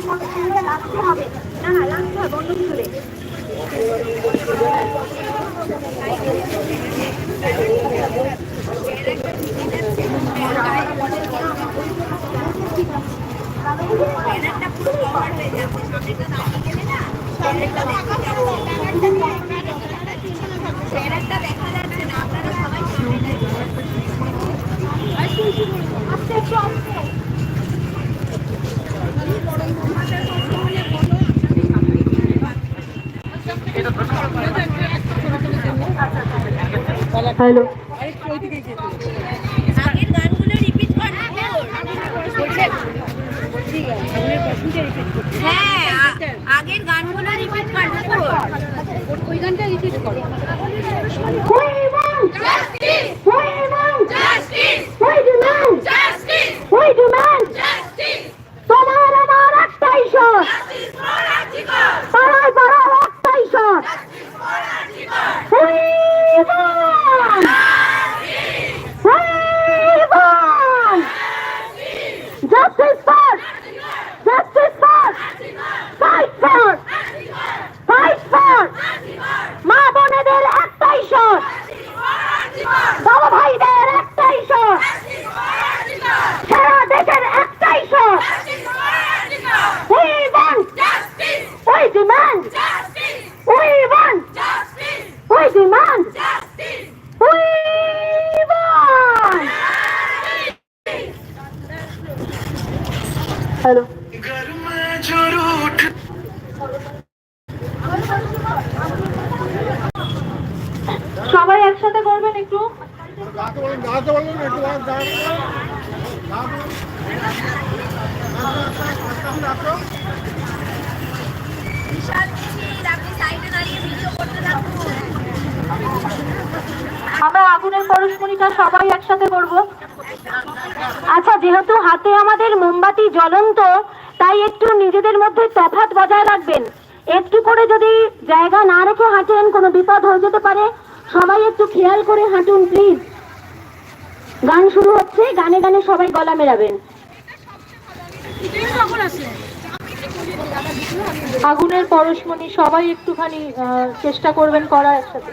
রাখতে হবে। না না, রাখতে হবে অন্য কিছু নেই আস্তে একটু আস্তে হ্যালো আগের গানগুলো রিপিট কর। হ্যাঁ আগের গানগুলো রিপিট কর। ওই গানটা রিপিট করো। হ্যালো। সবাই একসাথে করবেন একটু? আমরা আগুনের পরশমণিটা সবাই একসাথে করব। আচ্ছা যেহেতু হাতে আমাদের মোমবাতি জ্বলন্ত, তাই একটু নিজেদের মধ্যে তফাৎ বজায় রাখবেন। একটু করে যদি জায়গা না রেখে হাঁটেন, কোনো বিপদ হয়ে যেতে পারে। সবাই একটু খেয়াল করে হাঁটুন প্লিজ গান শুরু হচ্ছে, গানে গানে সবাই গলা মেলাবেন। আগুনের পরশমণি সবাই একটুখানি চেষ্টা করবেন করার একসাথে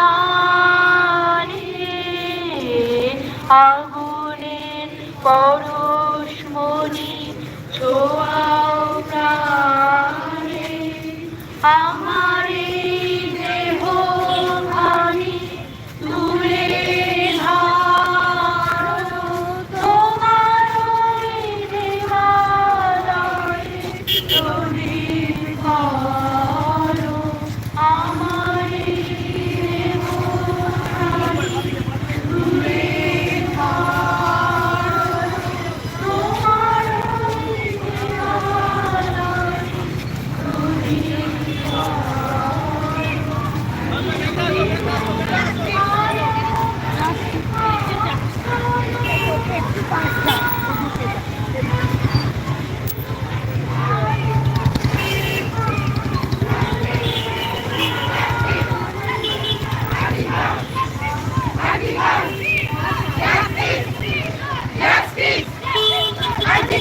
দানে আগুনের পরশমণি ছোয়াও প্রাণে।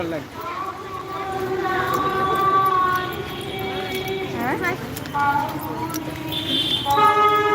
চল নাই তোমার